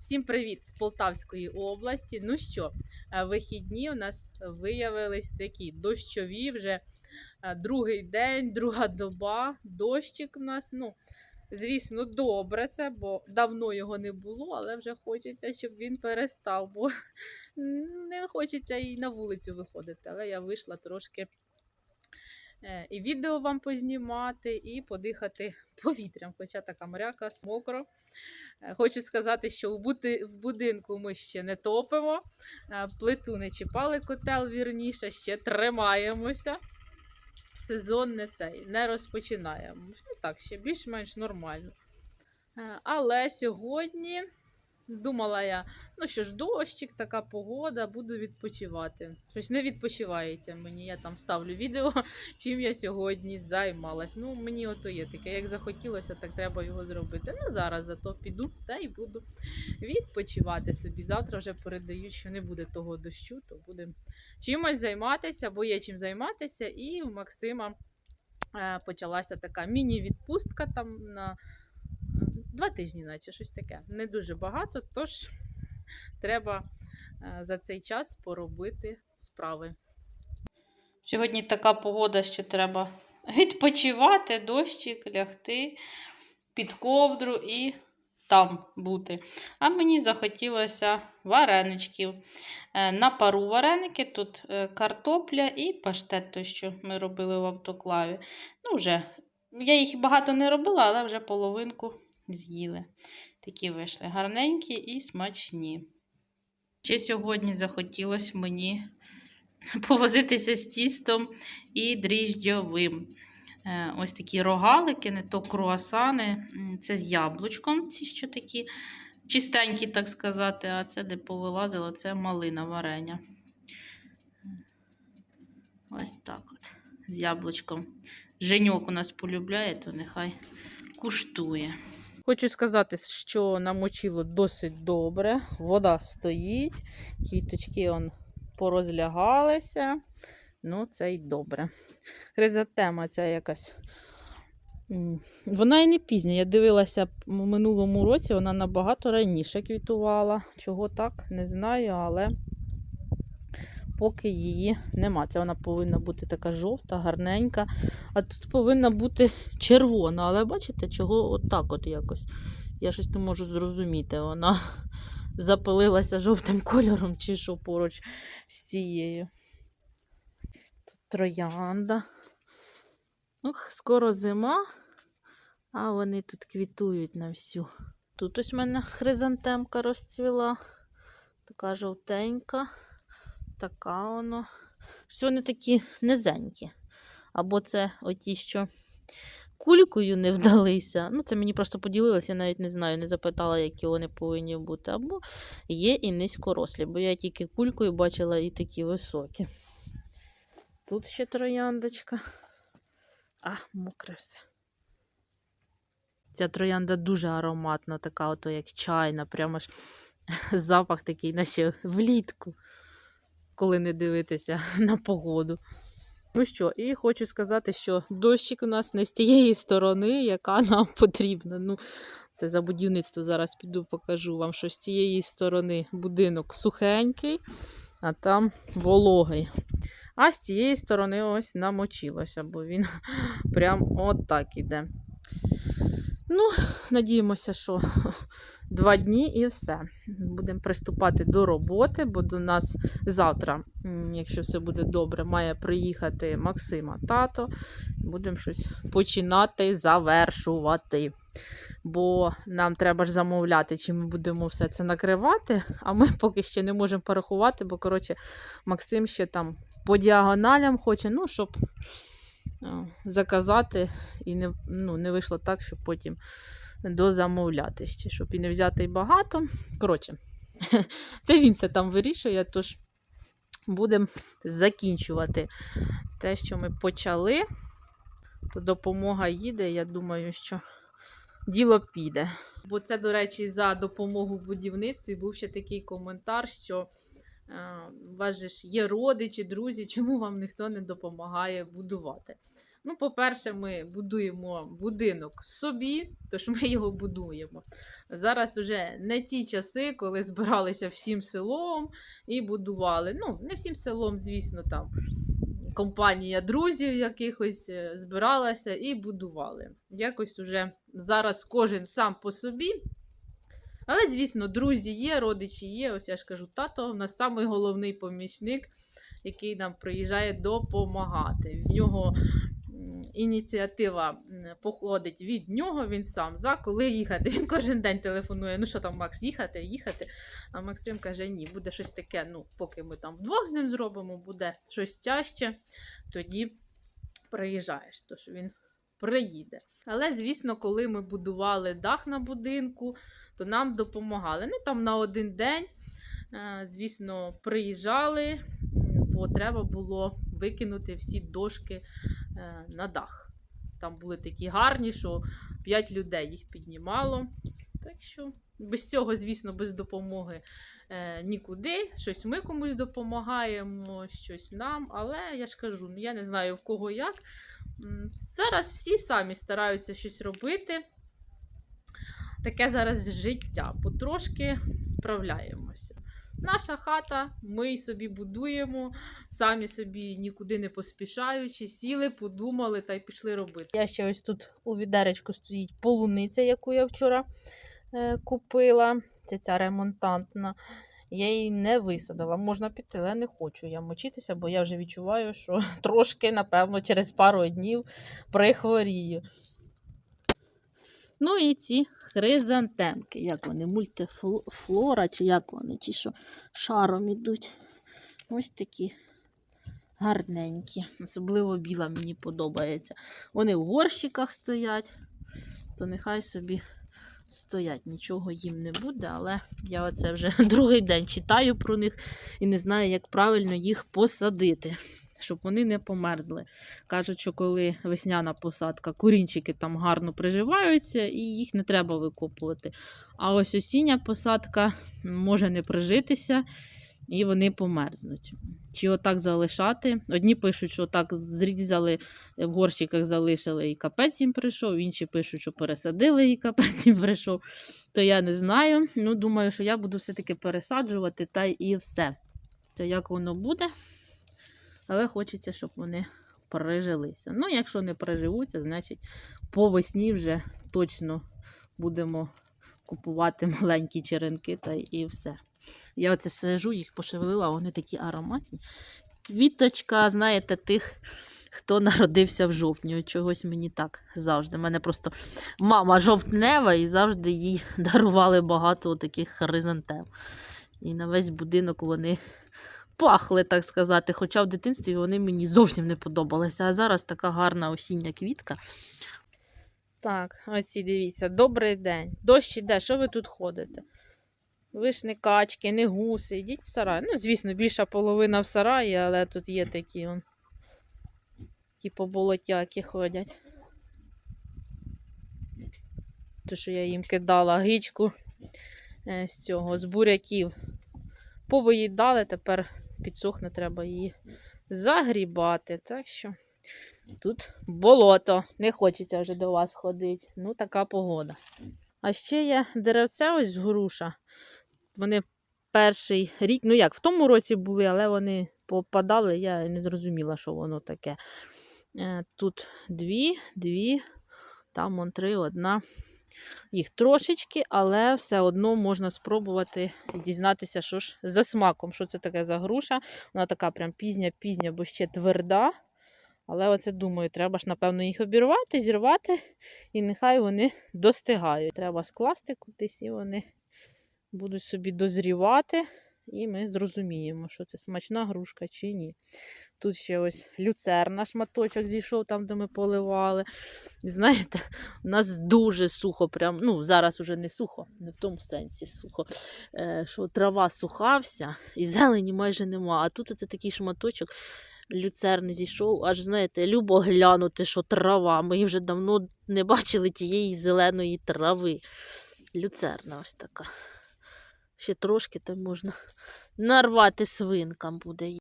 Всім привіт з Полтавської області. Ну що, е, вихідні у нас виявились такі дощові вже е, другий день, друга доба. Дощик у нас, ну, звісно, добре це, бо давно його не було, але вже хочеться, щоб він перестав, бо не хочеться і на вулицю виходити. Але я вийшла трошки е, і відео вам познімати, і подихати повітрям, хоча така моряка мокро. Е, Хочу сказати, що в, будинку ми ще не топимо, е, плиту не чіпали котел, вірніше, ще тримаємося. Сезон не цей, не розпочинаємо. Ну так, ще більш-менш нормально. Е, Але сьогодні думала я, ну що ж, дощик, така погода, буду відпочивати. Щось не відпочивається мені. Я там ставлю відео, чим я сьогодні займалась. Ну, мені ото є таке, як захотілося, так треба його зробити. Ну, зараз зато піду та й буду відпочивати собі. Завтра вже передають, що не буде того дощу, то будемо чимось займатися, бо є чим займатися. І у Максима е, почалася така міні-відпустка там на два тижні, наче щось таке. Не дуже багато, тож треба е, за цей час поробити справи. Сьогодні така погода, що треба відпочивати, дощик, лягти під ковдру і там бути. А мені захотілося вареничків. Е, На пару вареники, тут е, картопля і паштет, той, що ми робили в автоклаві. Ну, вже, я їх багато не робила, але вже половинку з'їли. Такі вийшли гарненькі і смачні. Ще сьогодні захотілося мені повозитися з тістом і дріжджовим. Е, Ось такі рогалики, не то круасани. Це з яблучком, ці що такі чистенькі, так сказати, а це де повилазило, це малина варення. Ось так от. З яблучком. Женьок у нас полюбляє, то нехай куштує. Хочу сказати, що намочило досить добре. Вода стоїть, квіточки он порозлягалися. Ну, це й добре. Хризотема ця якась. Вона і не пізня. Я дивилася в минулому році, вона набагато раніше квітувала. Чого так, не знаю, але поки її нема. Це вона повинна бути така жовта, гарненька. А тут повинна бути червона. Але бачите, чого отак от якось. Я щось не можу зрозуміти. Вона запилилася жовтим кольором, чи що поруч з цією. Тут троянда. Ух, скоро зима, а вони тут квітують на всю. Тут ось в мене хризантемка розцвіла. Така жовтенька. Така воно. Що вони такі низенькі. Або це оті, що кулькою не вдалися. Ну, це мені просто поділилося, я навіть не знаю, не запитала, які вони повинні бути. Або є і низькорослі, бо я тільки кулькою бачила і такі високі. Тут ще трояндочка. А, мокре все. Ця троянда дуже ароматна, така, ото як чайна, прямо ж запах такий, наче влітку, коли не дивитися на погоду. Ну що, і хочу сказати, що дощик у нас не з тієї сторони, яка нам потрібна. Ну, це за будівництво зараз піду покажу вам, що з цієї сторони будинок сухенький, а там вологий. А з цієї сторони ось намочилося, бо він прям отак іде. Ну, надіємося, що два дні і все. Будемо приступати до роботи, бо до нас завтра, якщо все буде добре, має приїхати Максима тато. Будемо щось починати завершувати. Бо нам треба ж замовляти, чи ми будемо все це накривати, а ми поки ще не можемо порахувати, бо, коротше, Максим ще там по діагоналям хоче, ну, щоб заказати і не, ну, не вийшло так, щоб потім дозамовляти ще, щоб і не взяти багато. Коротше, це він все там вирішує, тож будемо закінчувати те, що ми почали. То допомога їде, я думаю, що діло піде. Бо це, до речі, за допомогу в будівництві був ще такий коментар, що е, у вас же ж є родичі, друзі, чому вам ніхто не допомагає будувати? Ну, по-перше, ми будуємо будинок собі, тож ми його будуємо. Зараз вже не ті часи, коли збиралися всім селом і будували. Ну, не всім селом, звісно, там компанія друзів якихось е, збиралася і будували. Якось уже зараз кожен сам по собі. Але, звісно, друзі є, родичі є. Ось я ж кажу, тато у нас самий головний помічник, який нам приїжджає допомагати. В нього ініціатива походить від нього, він сам за коли їхати. Він кожен день телефонує: ну що там, Макс, їхати, їхати. А Максим каже: ні, буде щось таке. Ну, поки ми там вдвох з ним зробимо, буде щось тяжче, тоді приїжджаєш. Тож він приїде. Але, звісно, коли ми будували дах на будинку, то нам допомагали. Ну, там на один день, е, звісно, приїжджали, бо треба було викинути всі дошки е, на дах. Там були такі гарні, що 5 людей їх піднімало. Так що без цього, звісно, без допомоги е, нікуди. Щось ми комусь допомагаємо, щось нам. Але я ж кажу, я не знаю в кого як. Зараз всі самі стараються щось робити. Таке зараз життя. Потрошки справляємося. Наша хата, ми собі будуємо, самі собі нікуди не поспішаючи, сіли, подумали та й пішли робити. Я ще ось тут у відеречку стоїть полуниця, яку я вчора е, купила. Це ця ремонтантна. Я її не висадила. Можна піти, але не хочу я мочитися, бо я вже відчуваю, що трошки, напевно, через пару днів прихворію. Ну і ці хризантемки, як вони, мультифлора, чи як вони, чи що шаром ідуть. Ось такі гарненькі. Особливо біла мені подобається. Вони в горщиках стоять, то нехай собі стоять, нічого їм не буде, але я оце вже другий день читаю про них і не знаю, як правильно їх посадити, щоб вони не померзли. Кажуть, що коли весняна посадка, курінчики там гарно приживаються і їх не треба викопувати. А ось осіння посадка може не прижитися і вони померзнуть. Чи отак залишати? Одні пишуть, що так зрізали в горщиках залишили і капець їм прийшов, інші пишуть, що пересадили і капець їм прийшов. То я не знаю. Ну, думаю, що я буду все-таки пересаджувати та і все. То як воно буде. Але хочеться, щоб вони пережилися. Ну, якщо не переживуться, значить по весні вже точно будемо купувати маленькі черенки та і все. Я оце сижу, їх пошевелила, вони такі ароматні. Квіточка, знаєте, тих, хто народився в жовтні. Чогось мені так завжди. У мене просто мама жовтнева і завжди їй дарували багато таких хризантем. І на весь будинок вони пахли, так сказати. Хоча в дитинстві вони мені зовсім не подобалися. А зараз така гарна осіння квітка. Так, оці дивіться, добрий день. Дощ іде, що ви тут ходите? Ви ж не качки, не гуси, йдіть в сарай. Ну, звісно, більша половина в сараї, але тут є такі он, ті поболотяки ходять. То, що я їм кидала гичку е, з цього, з буряків. Повиїдали, тепер підсохне, треба її загрібати. Так що тут болото. Не хочеться вже до вас ходити. Ну, така погода. А ще є деревця ось груша. Вони перший рік, ну як, в тому році були, але вони попадали, я не зрозуміла, що воно таке. Е, Тут дві, дві, там вон три, одна. Їх трошечки, але все одно можна спробувати дізнатися, що ж за смаком, що це таке за груша. Вона така прям пізня-пізня, бо ще тверда. Але оце думаю, треба ж, напевно, їх обірвати, зірвати, і нехай вони достигають. Треба скласти кудись, і вони будуть собі дозрівати, і ми зрозуміємо, що це смачна грушка чи ні. Тут ще ось люцерна шматочок зійшов там, де ми поливали. Знаєте, у нас дуже сухо, прям, ну зараз уже не сухо, не в тому сенсі сухо, е, що трава суха вся і зелені майже нема. А тут оце такий шматочок. Люцерни зійшов, аж знаєте, любо глянути, що трава. Ми вже давно не бачили тієї зеленої трави. Люцерна ось така. Ще трошки то можна нарвати свинкам буде.